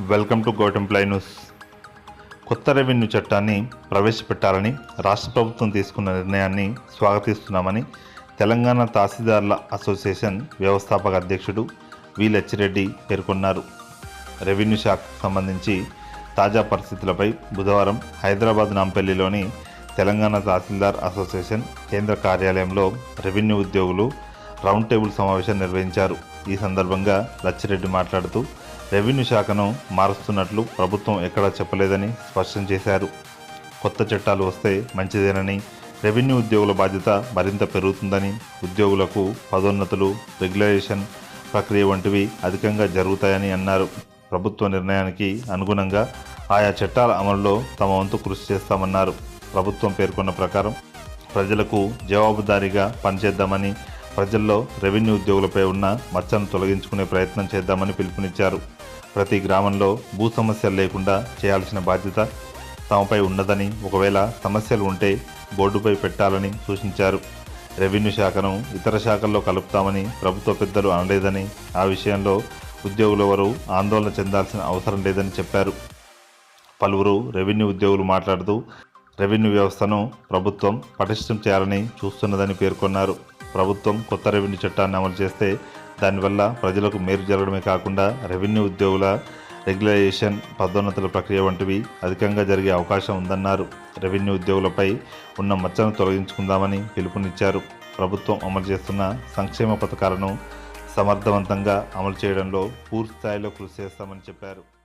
Welcome to గౌటెంప్లై news. కొత్త revenue చట్టాన్ని ప్రవేశపెట్టాలని రాష్ట్ర ప్రభుత్వం తీసుకున్న నిర్ణయాన్ని స్వాగతిస్తున్నామని తెలంగాణ తహసీల్దార్ల అసోసియేషన్ వ్యవస్థాపక అధ్యక్షుడు వి లచ్చిరెడ్డి పేర్కొన్నారు. రెవెన్యూ శాఖకు సంబంధించి తాజా పరిస్థితులపై బుధవారం హైదరాబాద్ నాంపల్లిలోని తెలంగాణ తహసీల్దార్ అసోసియేషన్ కేంద్ర కార్యాలయంలో రెవెన్యూ ఉద్యోగులు రౌండ్ టేబుల్ సమావేశం నిర్వహించారు. ఈ సందర్భంగా లచ్చిరెడ్డి మాట్లాడుతూ రెవెన్యూ శాఖను మారుస్తున్నట్లు ప్రభుత్వం ఎక్కడా చెప్పలేదని స్పష్టం చేశారు. కొత్త చట్టాలు వస్తే మంచిదేనని రెవెన్యూ ఉద్యోగుల బాధ్యత మరింత పెరుగుతుందని ఉద్యోగులకు పదోన్నతులు రెగ్యులరేషన్ ప్రక్రియ వంటివి అధికంగా జరుగుతాయని అన్నారు. ప్రభుత్వ నిర్ణయానికి అనుగుణంగా ఆయా చట్టాల అమలులో తమ వంతు కృషి చేస్తామన్నారు. ప్రభుత్వం పేర్కొన్న ప్రకారం ప్రజలకు జవాబుదారీగా పనిచేద్దామని ప్రజల్లో రెవెన్యూ ఉద్యోగులపై ఉన్న మచ్చను తొలగించుకునే ప్రయత్నం చేద్దామని పిలుపునిచ్చారు. ప్రతి గ్రామంలో భూ సమస్యలు లేకుండా చేయాల్సిన బాధ్యత తమపై ఉన్నదని ఒకవేళ సమస్యలు ఉంటే బోర్డుపై పెట్టాలని సూచించారు. రెవెన్యూ శాఖను ఇతర శాఖల్లో కలుపుతామని ప్రభుత్వ పెద్దలు అనలేదని ఆ విషయంలో ఉద్యోగులెవరూ ఆందోళన చెందాల్సిన అవసరం లేదని చెప్పారు. పలువురు రెవెన్యూ ఉద్యోగులు మాట్లాడుతూ రెవెన్యూ వ్యవస్థను ప్రభుత్వం పటిష్టం చేయాలని చూస్తున్నదని పేర్కొన్నారు. ప్రభుత్వం కొత్త రెవెన్యూ చట్టాన్ని అమలు చేస్తే దానివల్ల ప్రజలకు మేలు జరగడమే కాకుండా రెవెన్యూ ఉద్యోగుల రెగ్యులైజేషన్ పదోన్నతుల ప్రక్రియ వంటివి అధికంగా జరిగే అవకాశం ఉందన్నారు. రెవెన్యూ ఉద్యోగులపై ఉన్న మచ్చను తొలగించుకుందామని పిలుపునిచ్చారు. ప్రభుత్వం అమలు చేస్తున్న సంక్షేమ పథకాలను సమర్థవంతంగా అమలు చేయడంలో పూర్తి స్థాయిలో కృషి చేస్తామని చెప్పారు.